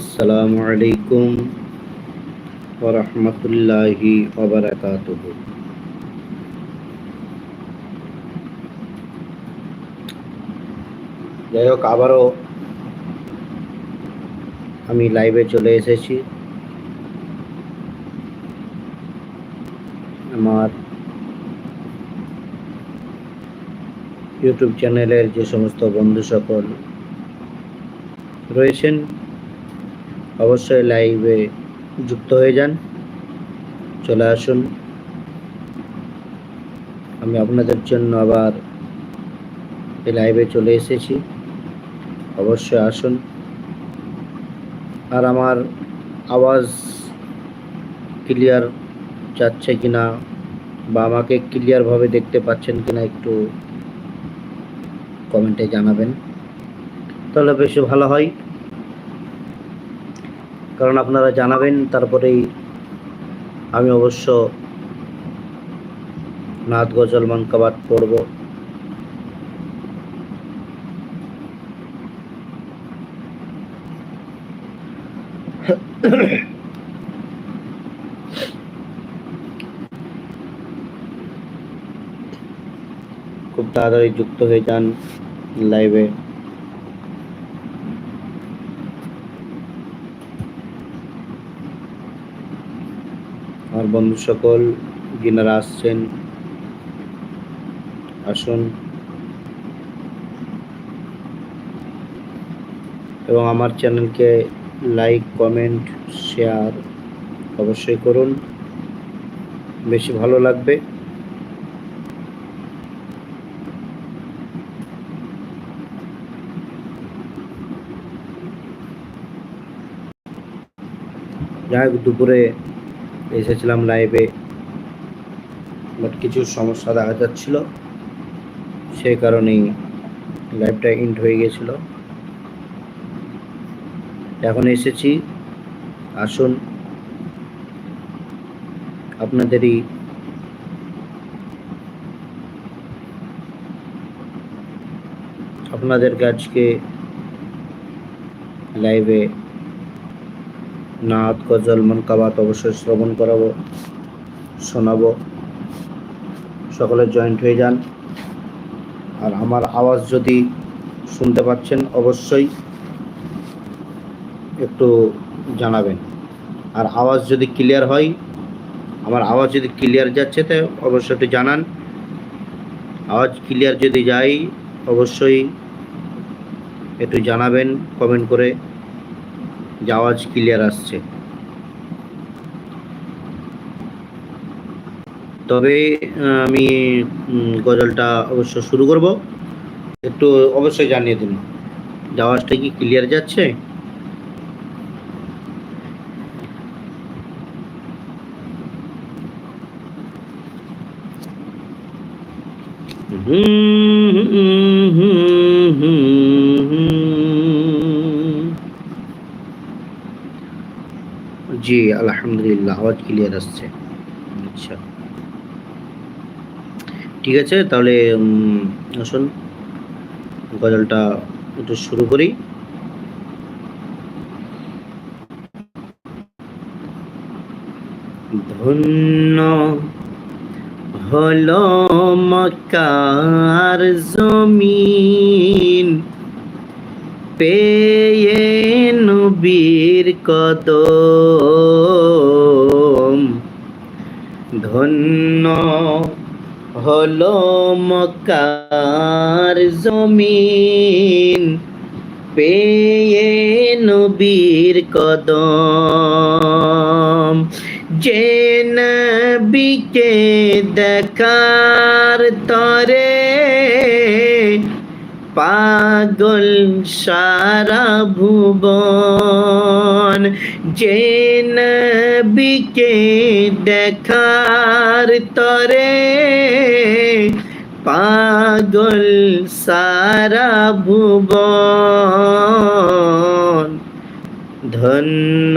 আসসালামু আলাইকুম ওরহমতুল্লাহি ওবরাকাতুহ যাই হোক, আবারও আমি লাইভে চলে এসেছি। আমার ইউটিউব চ্যানেলের যে সমস্ত বন্ধু সকল রয়েছেন অবশ্যই লাইভে যুক্ত হয়ে যান। চলে আসুন। আমি আপনাদের জন্য আবার এই লাইভে চলে এসেছি। অবশ্যই আসুন। আর আমার আওয়াজ ক্লিয়ার যাচ্ছে কিনা বা আমাকে ক্লিয়ারভাবে দেখতে পাচ্ছেন কিনা একটু কমেন্টে জানাবেন। তাহলে বেশি ভালো হয়। কারণ আপনারা জানাবেন, তারপরেই আমি অবশ্য নাথ গজল মানকাবাদ পড়ব। খুব তাড়াতাড়ি যুক্ত হয়ে যান লাইভে আমার বন্ধু সকল যিনারা আসছেন। আসুন। এবং আমার চ্যানেলকে লাইক, কমেন্ট, শেয়ার অবশ্যই করুন। বেশি ভালো লাগবে। যাই হোক, দুপুরে এসেছিলাম লাইভে বাট কিছু সমস্যা দেখা যাচ্ছিল। সে কারণেই লাইভটা ইন্ড হয়ে গেছিল এখন এসেছি। আসুন। আপনাদেরই আপনাদেরকে আজকে লাইভে নাথ গজল মন কাবাত অবশ্যই শ্রবণ করাবো, শোনাবো। সকলে জয়েন্ট হয়ে যান। আর আমার আওয়াজ যদি শুনতে পাচ্ছেন, অবশ্যই একটু জানাবেন। আর আওয়াজ যদি ক্লিয়ার হয়, আমার আওয়াজ যদি ক্লিয়ার যাচ্ছে, তো অবশ্যই একটু জানান। আওয়াজ ক্লিয়ার যদি যায়, অবশ্যই একটু জানাবেন, কমেন্ট করে। আওয়াজ ক্লিয়ার আসছে। তবে আমি গজলটা অবশ্য শুরু করব। একটু অবশ্যই জানিয়ে দিন যে আওয়াজটা কি ক্লিয়ার যাচ্ছে? হুম হুম হুম। জি, আলহামদুলিল্লাহ, আওয়াজ ক্লিয়ার আসছে। আচ্ছা। ঠিক আছে, তাহলে আসুন, গজলটা একটু শুরু করি। ধন্য হল মক্কার জমিন, পেয়ে নবীর কদম। ধন্য হলো মক্কার জমিন পেয়ে নবীর কদম। যে নবীকে দেখার তরে পাগল সারা ভুবন। যে নবীকে দেখার তরে পাগল সারা ভুবন। ধন্য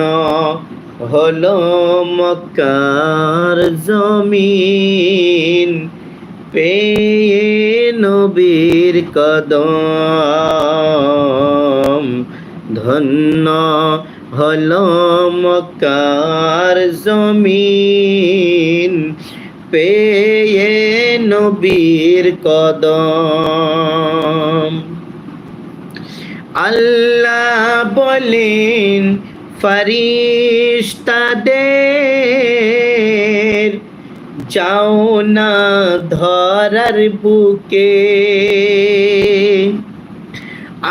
হলো মক্কার জমিন, পেয়ে নবীর কদম। ধন্য হলো মক্কার জমিন পেয়ে নবীর কদম। আল্লাহ বলেন ফরিস্তাদের যাও না ধরার বুকে।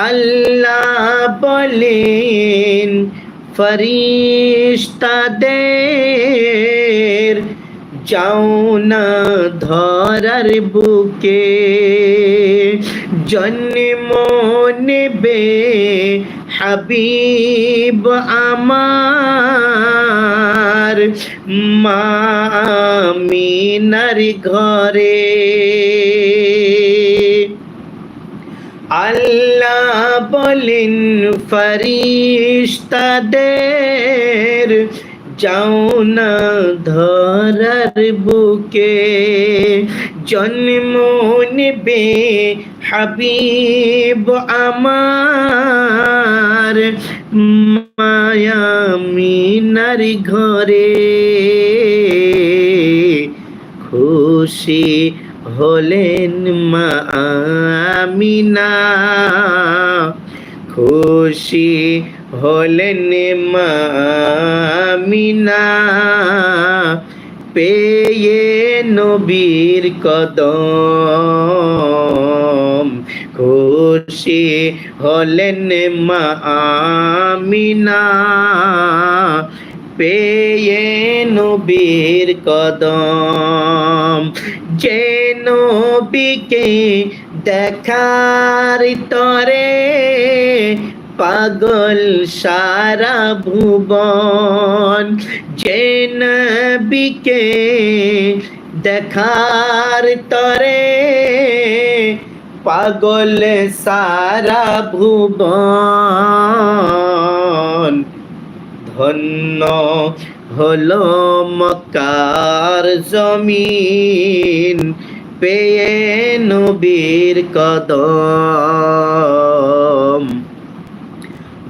আল্লাহ বলেন ফরিস্তাদের যাও না ধরার বুকে। জন্ম নেবে হাবিব আমার মামিনার ঘরে। আল্লাহ বলেন ফরিস্তাদের যাও না ধরার বুকে। জন্ম নেবে হাবিব আমার মায়ামিনার ঘরে খুশি হলেন মা আমিনা। খুশি হলেন মা আমিনা। পেয়ে নবীর কদম খুশি হলেন মা আমিনা। পেয়ে নবীর কদম। যে নবীকে দেখার তরে পাগল সারা ভুবন। যে নবীকে দেখার তরে পাগল সারা ভুবন। ধন্য হলো মকার জমিন পেয়ে নবীর কদম।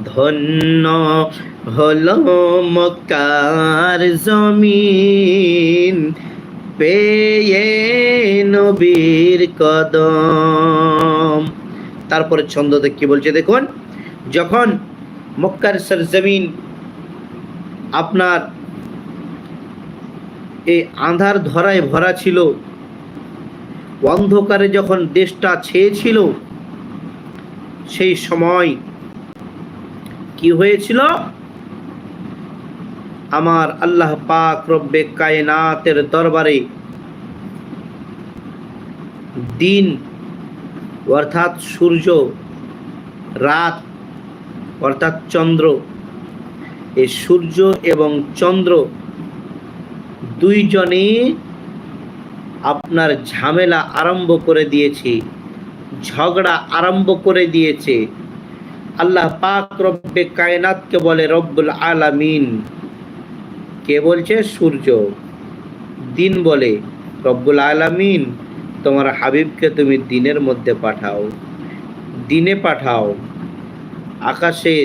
ধন্য হলো মকার জমিন পেয়ে নবীর কদম। তারপরে ছন্দতে কি বলছে দেখুন, যখন মক্কার সরজমিন আপনার এই আধার ধরায় ভরা ছিল, অন্ধকারে যখন দেশটা ছেয়েছিল, সেই সময় কি হয়েছিল? আমার আল্লাহ পাক রব্বে কায়নাতের দরবারে দিন, অর্থাৎ সূর্য, রাত, অর্থাৎ চন্দ্র, এই সূর্য এবং চন্দ্র দুইজনে আপনার ঝামেলা আরম্ভ করে দিয়েছে, ঝগড়া আরম্ভ করে দিয়েছে। আল্লাহ পাক রব্বে কায়নাতকে বলে রব্বুল আলামিন। কে বলছে? সূর্য। দিন বলে, রব্বুল আলামিন, তোমার হাবিবকে তুমি দিনের মধ্যে পাঠাও। দিনে পাঠাও। আকাশে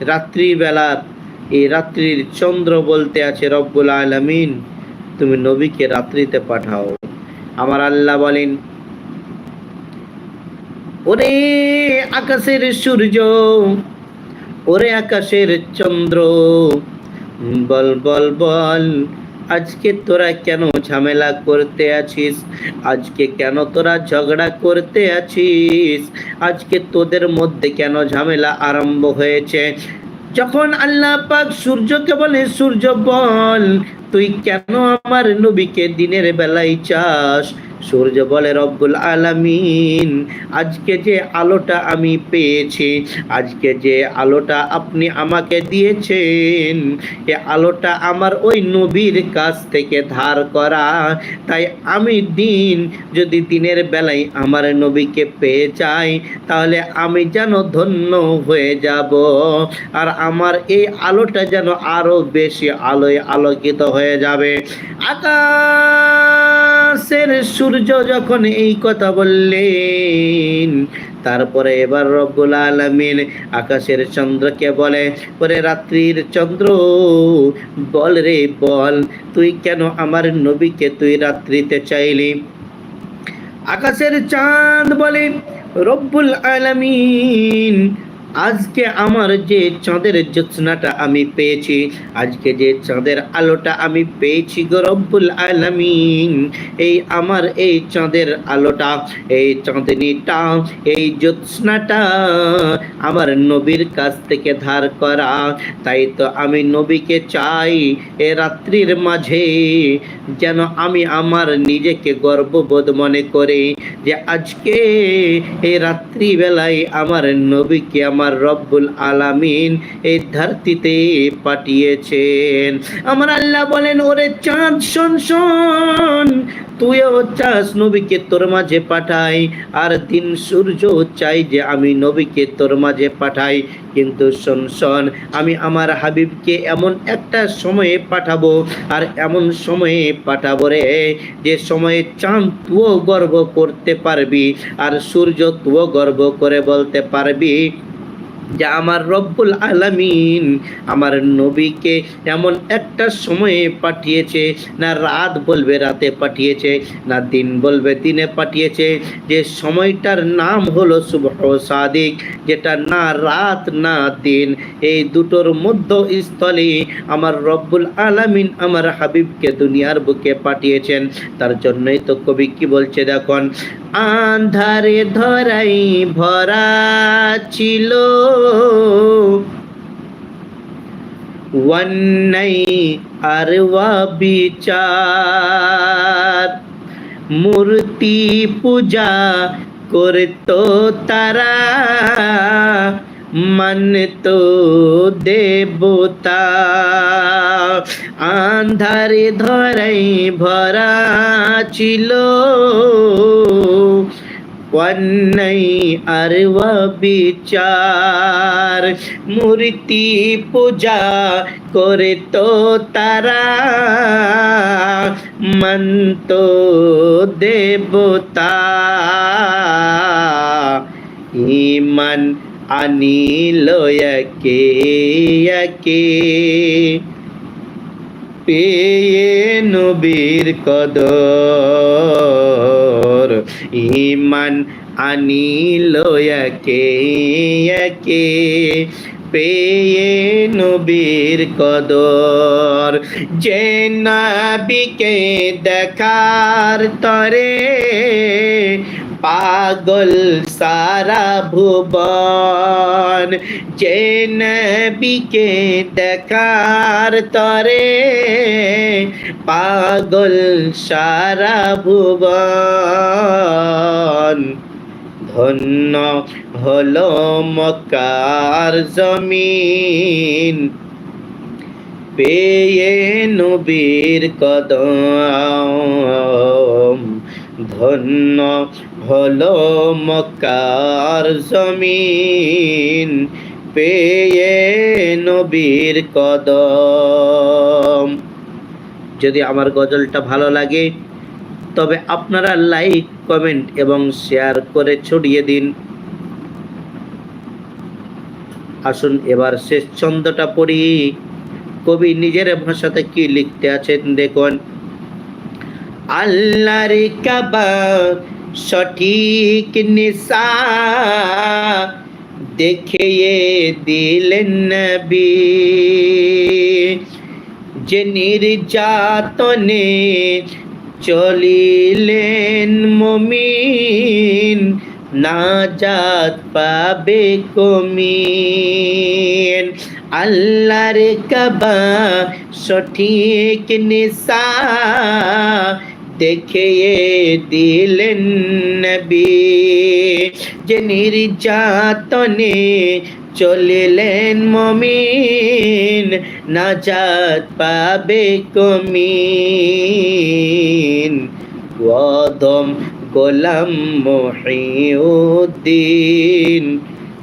রাত্রিবেলার এই রাত্রির চন্দ্র বলতে আছে, রব্বুল আলামিন, তুমি নবীকে রাত্রিতে পাঠাও। আমার আল্লাহ বলেন, ওরে আকাশের সূর্য, ওরে আকাশের চন্দ্র বল বল বল, আজকে তোরা কেন ঝামেলা করতে আছিস? আজকে কেন তোরা ঝগড়া করতে আছিস? আজকে তোদের মধ্যে কেন ঝামেলা আরম্ভ হয়েছে? যখন আল্লাহ পাক সূর্যকে বলে, সূর্য বল, তুই কেন আমার নবীকে দিনের বেলায় চাস? সূর্য বলে, রব্বুল আলামিন, আজকে যে আলোটা আমি পেয়েছি, আজকে যে আলোটা আপনি আমাকে দিয়েছেন, এ আলোটা আমার ওই নবীর কাছ থেকে ধার করা। তাই আমি দিন যদি দিনের বেলায় আমার নবীকে পেয়ে যাই, তাহলে আমি যেন ধন্য হয়ে যাব। আর আমার এই আলোটা যেন আরও বেশি আলোয় আলোকিত হয়ে যাবে। আকাশের সূর্য যখন এই কথা বললেন, তারপরে এবার রব্বুল আলমিন আকাশের চন্দ্রকে বলে পরে রাত্রির চন্দ্র, বল রে বল, তুই কেন আমার নবীকে তুই রাত্রিতে চাইলি? আকাশের চাঁদ বলে, রব্বুল আলামিন আজকে আমার যে চাঁদের জ্যোৎস্নাটা আমি পেয়েছি, আজকে যে চাঁদের আলোটা আমি পেয়েছি গো রব্বুল আলামিন। এই আমার এই চাঁদের আলোটা, এই চাঁদনিটা, এই জ্যোৎস্নাটা আমার নবীর কাছ থেকে ধার করা। তাই তো আমি নবীকে চাই এ রাত্রির মাঝে। যেন আমি আমার নিজেকে গর্ববোধ মনে করি যে আজকে এই রাত্রিবেলায় আমার নবীকে আমার রব্বুল আলামিন এই ধরতিতে পাঠিয়েছেন। আমার আল্লাহ বলেন, ওরে চাঁদ, শোন শোন তুইও চাস নবীকে তোর মাঝে পাঠাই, আর দিন সূর্য চাই যে আমি নবীকে তোর মাঝে পাঠাই। কিন্তু শোন শোন, আমি আমার হাবিবকে এমন একটা সময়ে পাঠাবো, আর এমন সময়ে পাঠাবো রে, যে সময়ে চাঁদ তুও গর্ব করতে পারবি, আর সূর্য তুও গর্ব করে বলতে পারবি। যে আমার রব্বুল আলামিন আমার নবীকে এমন একটা সময়ে পাঠিয়েছে, না রাত বলবে, রাতে পাঠিয়েছে, না দিন বলবে, দিনে পাঠিয়েছে। যে সময়টার নাম হলো সুবহ সাদিক, যেটা না রাত, না দিন। এই দুটোর মধ্যস্থলে আমার রব্বুল আলামিন আমার হাবিবকে দুনিয়ার বুকে পাঠিয়েছেন। তার জন্যই তো কবি কি বলছে দেখুন, আন্ধারে ধরাই ভরা ছিল। ওয়ান্নাই আর ওয়া বিচার। মূর্তি পূজা করতো তারা মানতো দেবতা। আন্ধারে ধরাই ভরা ছিল। অন্যায় আর বিচার। মূর্তি পূজা করে তো তারা। মন্ত দেবতা। ইমান আনিল একে একে। পেয়ে নবীর কদর। ইমান আনিল একে একে পেয়ে নবীর কদর। যে নবীকে দেখার তরে পাগল সারা ভুবন, যে নবীকে দেখার তরে পাগল সারা ভুবন। ধন্য হলো মকার জমিন, পেয়ে নবীর কদম। ধন্য হলো মকার জমিন, পেয়ে নবীর কদম। যদি আমার গজলটা ভালো লাগে, তবে আপনারা লাইক, কমেন্ট এবং শেয়ার করে ছড়িয়ে দিন। আসুন এবার শেষ ছন্দটা পড়ি। কবি নিজের ভাষাতে কি লিখতে আছেন দেখুন। আল্লাহর কাবা সঠিক নিশা দেখিয়ে দিলেন নবী। যে নির্যাতনে চলিলেন মমিন, নাজাত পাবে কমিন। আল্লাহর কাবা সঠিক নিশা দেখিয়ে দিলেন নবী যে নির্যাতনে চলিলেন মমিন নাজাত পাবে কমিন। ওদম গোলাম মহিউদ্দিন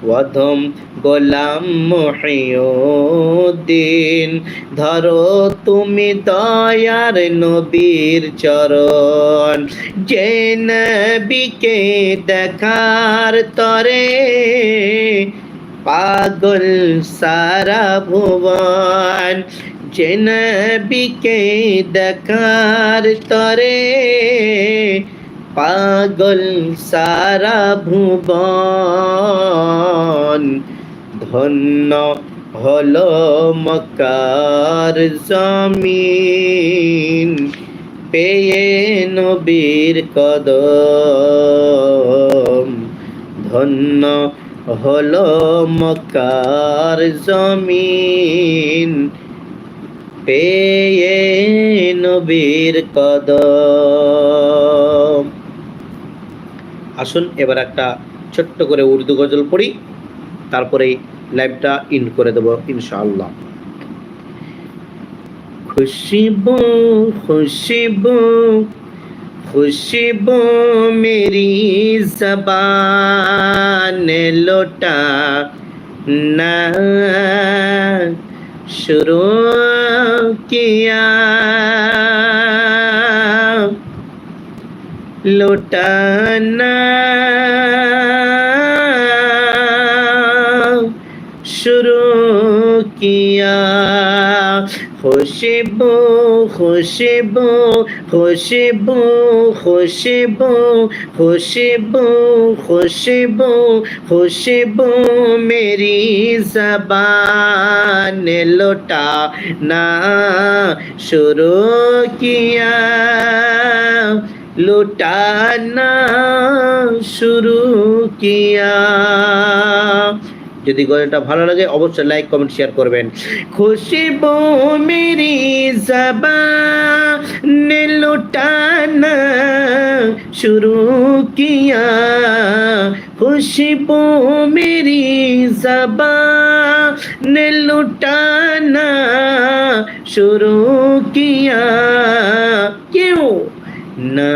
ওয়াধম গোলাম মহিউদ্দিন, ধরো তুমি দয়ার নবীর চরণ। যে নবীকে দেখার তরে পাগল সারা ভুবন। যে নবীকে দেখার তরে পাগল সারা ভুবন। ধন্য হল মকার জমিন। পেয়ে নবীর কদম। ধন্য হল মকার জমিন। পেয়ে নবীর কদম। আসুন এবার একটা ছোট্ট করে উর্দু গজল পড়ি তারপরে লাইভটা ইন করে দেব, ইনশাআল্লাহ। খুশিব খুশিব খুশিব মেরি জবান লোটা না। শুরু কিয়া লোটা না। খুশিবু খুশিবু খুশিবু খুশিবু খুশিবু খুশিবু খুশিবু মেরি জবান লোটা না। শুরু কিয়া লুটানা শুরু কিয়া। যদি গজলটা ভালো লাগে অবশ্যই লাইক কমেন্ট শেয়ার করবেন। খুশি মেরি জবা লুটানা শুরু কিয়া। খুশবু মেরি জবা লুটানা শুরু কিয়া। কেউ না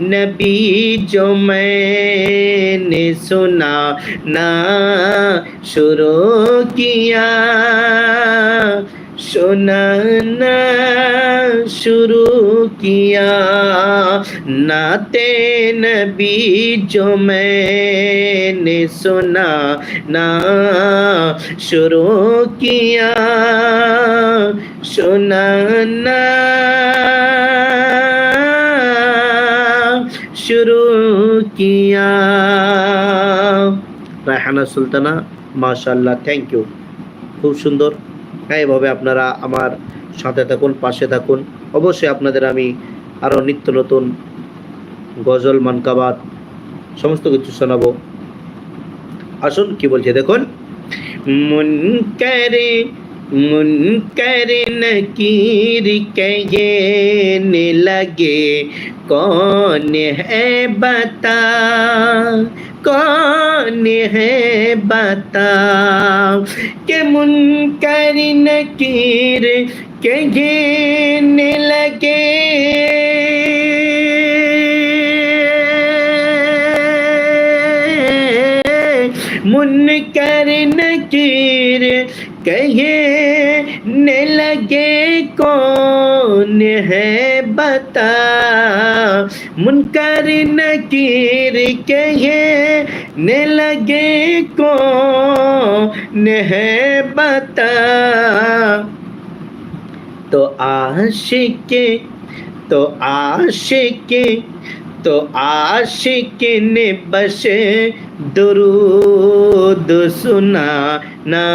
नबी जो मैंने सुना ना शुरू किया सुनाना शुरू किया नाते नबी जो मैंने सुना ना शुरू किया सुनाना রায়হানা সুলতানা মাশাল্লাহ থ্যাংক ইউ খুব সুন্দর। হ্যাঁ এভাবে আপনারা আমার সাথে থাকুন, পাশে থাকুন। অবশ্যই আপনাদের আমি আরও নিত্য নতুন গজল, মানকাবাদ, সমস্ত কিছু শোনাবো। আসুন, কি বলছে দেখুন। মন मुनकर नकीर कहने लगे, कौन है बता, कौन है बता के मुनकर नकीर कहने लगे? मुनकर नकीर कहने लगे कौन है बता। मुनकर नकीर कहने लगे कौन है बता। तो आशिक तो आशिक तो आशिक ने बस दुरूद सुना। না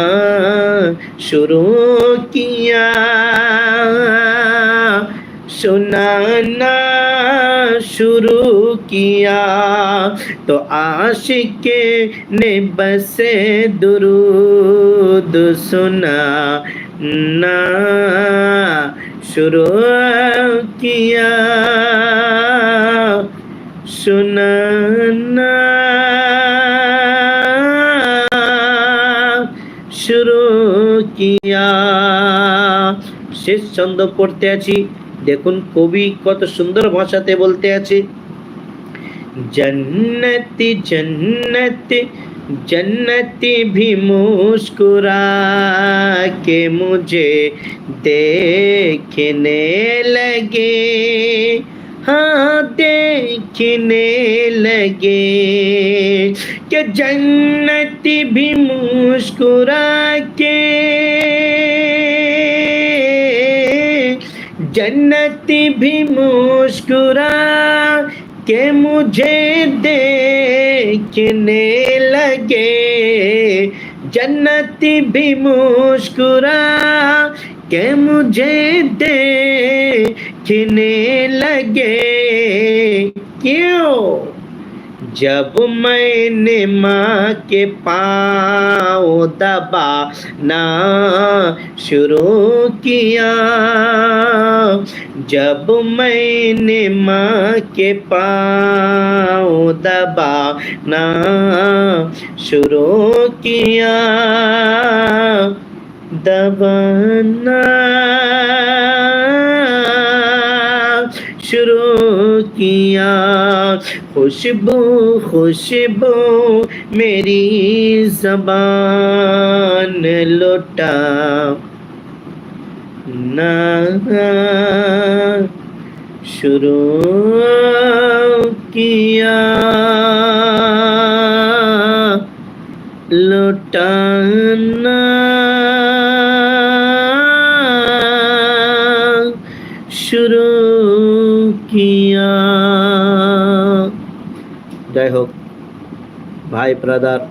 সুরকিয়া সোনানা শুরু কিয়া। তো আশিকে নে বসে দুরুদ সোনা না শুরু কিয়া। সোনান শেষ ছন্দ পড়তে আছি দেখুন কবি কত সুন্দর ভাষাতে বলতে আছে জন্নতি জন্নতি जन्नती भी मुस्कुरा के मुझे देखने लगे हाँ देखने लगे कि जन्नती भी मुस्कुरा के जन्नती भी मुस्कुरा के मुझे देखने लगे। जन्नती भी मुस्कुरा के मुझे देखने लगे। क्यों? जब मैंने माँ के पाँव दबाना शुरू किया। जब मैंने माँ के पाँव दबाना शुरू किया। दबाना, शुरू किया खुशबू खुशबू मेरी जबान लुटा ना शुरू किया लुटाना কিয়া যাই হোক ভাই, ব্রাদার,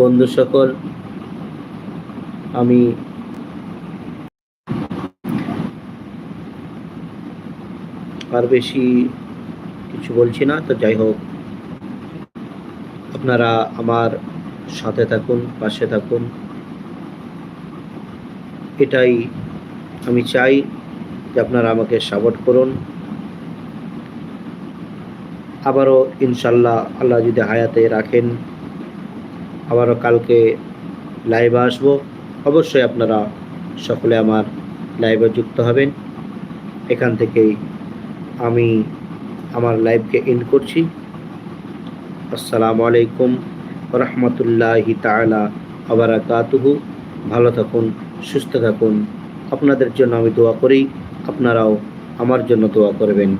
বন্ধু সকল, আমি আর বেশি কিছু বলছি না। তো যাই হোক আপনারা আমার সাথে থাকুন, পাশে থাকুন। এটাই আমি চাই যে আপনারা আমাকে সাপোর্ট করুন। আবারও ইনশাল্লাহ আল্লাহ যদি হায়াতে রাখেন, আবারও কালকে লাইভে আসব। অবশ্যই আপনারা সকলে আমার লাইভে যুক্ত হবেন। এখান থেকেই আমি আমার লাইভকে এন্ড করছি। আসসালামু আলাইকুম রহমতুল্লাহি তালা আবরাকাতুহু ভালো থাকুন, সুস্থ থাকুন। আপনাদের জন্য আমি দোয়া করি, আপনারাও আমার জন্য দোয়া করবেন।